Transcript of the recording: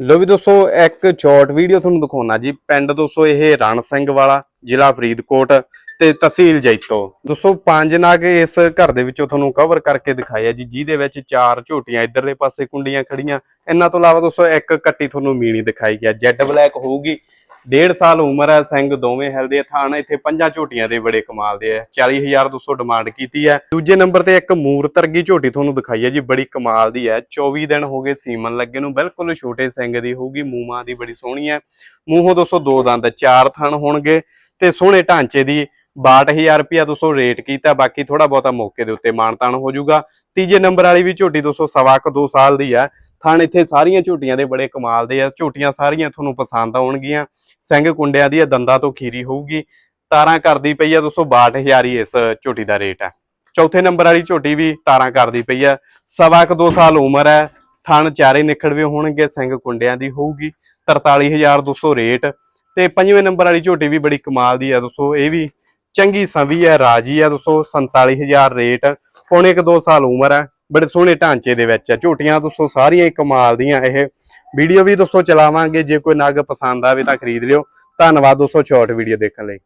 ਲੋ ਵੀ ਦੋਸਤੋ, ਇੱਕ short video ਤੁਹਾਨੂੰ ਦਿਖਾਉਣਾ ਜੀ। ਪਿੰਡ ਦੋਸਤੋ, ਇਹ ਰਣ ਸਿੰਘ ਵਾਲਾ, ਜ਼ਿਲ੍ਹਾ ਫਰੀਦਕੋਟ ਤੇ ਤਹਿਸੀਲ ਜੈਤੋ। ਦੋਸਤੋ, ਪੰਜ ਨਾਗ ਇਸ ਘਰ ਦੇ ਵਿੱਚੋਂ ਤੁਹਾਨੂੰ ਕਵਰ ਕਰਕੇ ਦਿਖਾਇਆ ਜੀ, ਜਿਹਦੇ ਵਿੱਚ ਚਾਰ ਝੋਟੀਆਂ, ਇਧਰਲੇ ਪਾਸੇ ਕੁੰਡੀਆਂ ਖੜੀਆਂ। ਇਹਨਾਂ ਤੋਂ ਇਲਾਵਾ ਦੋਸਤੋ, ਇੱਕ ਕੱਟੀ ਤੁਹਾਨੂੰ ਮੀਣੀ ਦਿਖਾਈ ਗਿਆ ਜੈਡ ਬਲੈਕ ਹੋਊਗੀ ਡੇਢ ਸਾਲ ਉਮਰ ਹੈ, ਸਿੰਘ ਦੋਵੇਂ ਹਿਲਦੇ ਆ ਥਾਣ, ਇੱਥੇ ਪੰਜਾਂ ਝੋਟੀਆਂ ਦੇ ਬੜੇ ਕਮਾਲ ਦੇ ਆ। 40200 ਡਿਮਾਂਡ ਕੀਤੀ ਹੈ। ਦੂਜੇ ਨੰਬਰ ਤੇ ਇੱਕ ਮੂਰਤਰਗੀ ਝੋਟੀ ਤੁਹਾਨੂੰ ਦਿਖਾਈ ਹੈ ਜੀ, ਬੜੀ ਕਮਾਲ ਦੀ ਹੈ। 24 ਦਿਨ ਹੋ ਗਏ ਸੀਮਨ ਲੱਗੇ ਨੂੰ, ਬਿਲਕੁਲ ਛੋਟੇ ਸਿੰਘ ਦੀ ਹੋਊਗੀ, ਮੂੰਹਾਂ ਦੀ ਬੜੀ ਸੋਹਣੀ ਹੈ। ਮੂੰਹੋਂ ਦੋਸਤੋ ਦੋ ਦੰਦ, ਚਾਰ ਥਣ ਹੋਣਗੇ ਤੇ ਸੋਹਣੇ ਢਾਂਚੇ ਦੀ 62000 ਰੁਪਿਆ ਦੋਸਤੋ ਰੇਟ ਕੀਤਾ, ਬਾਕੀ ਥੋੜਾ ਬਹੁਤਾ ਮੌਕੇ ਦੇ ਉੱਤੇ ਮਾਨਤਾਨ ਹੋ ਜਾਊਗਾ। ਤੀਜੇ ਨੰਬਰ ਵਾਲੀ ਵੀ ਝੋਟੀ ਦੋਸਤੋ ਸਵਾ ਕੁ ਦੋ ਸਾਲ ਦੀ ਹੈ। ਥਣ ਇੱਥੇ ਸਾਰੀਆਂ ਝੋਟੀਆਂ ਦੇ ਬੜੇ ਕਮਾਲ ਦੇ ਆ। ਝੋਟੀਆਂ ਸਾਰੀਆਂ ਤੁਹਾਨੂੰ ਪਸੰਦ ਆਉਣਗੀਆਂ। ਸਿੰਘ ਕੁੰਡਿਆਂ ਦੀ ਆ ਦੰਦਾਂ ਤੋਂ ਖੀਰੀ ਹੋਊਗੀ। ਤਾਰਾਂ ਕਰਦੀ ਪਈ ਆ ਦੋਸਤੋ 62000 ਹੀ ਇਸ ਝੋਟੀ ਦਾ ਰੇਟ ਹੈ ਚੌਥੇ ਨੰਬਰ ਵਾਲੀ ਝੋਟੀ ਵੀ ਤਾਰਾਂ ਕਰਦੀ ਪਈ ਆ। ਸਵਾ ਕੁ ਦੋ ਸਾਲ ਉਮਰ ਹੈ ਥਣ ਚਾਰੇ ਨਿਖੜਵੇ ਹੋਣਗੇ, ਸਿੰਘ ਕੁੰਡਿਆਂ ਦੀ ਹੋਊਗੀ। 43200 ਰੇਟ। ਤੇ ਪੰਜਵੇਂ ਨੰਬਰ ਵਾਲੀ ਝੋਟੀ ਵੀ ਬੜੀ ਕਮਾਲ ਦੀ ਆ ਦੋਸਤੋ, ਇਹ ਵੀ ਚੰਗੀ ਸਵੀ ਹੈ ਰਾਜੀ ਹੈ ਦੋਸਤੋ 47000 ਰੇਟ। ਪੌਣੇ ਕੁ 2 ਸਾਲ ਉਮਰ ਹੈ ਬੜੇ ਸੋਹਣੇ ਢਾਂਚੇ ਦੇ ਵਿੱਚ ਹੈ ਝੋਟੀਆਂ ਦੋਸਤੋ ਸਾਰੀਆਂ ਹੀ ਕਮਾਲ ਦੀਆਂ। ਇਹ ਵੀਡੀਓ ਵੀ ਦੋਸਤੋ ਚਲਾਵਾਂਗੇ। ਜੇ ਕੋਈ ਨਗ ਪਸੰਦ ਆਵੇ ਤਾਂ ਖਰੀਦ ਲਿਓ। ਧੰਨਵਾਦ ਦੋਸਤੋ ਸ਼ਾਰਟ ਵੀਡੀਓ ਦੇਖਣ ਲਈ।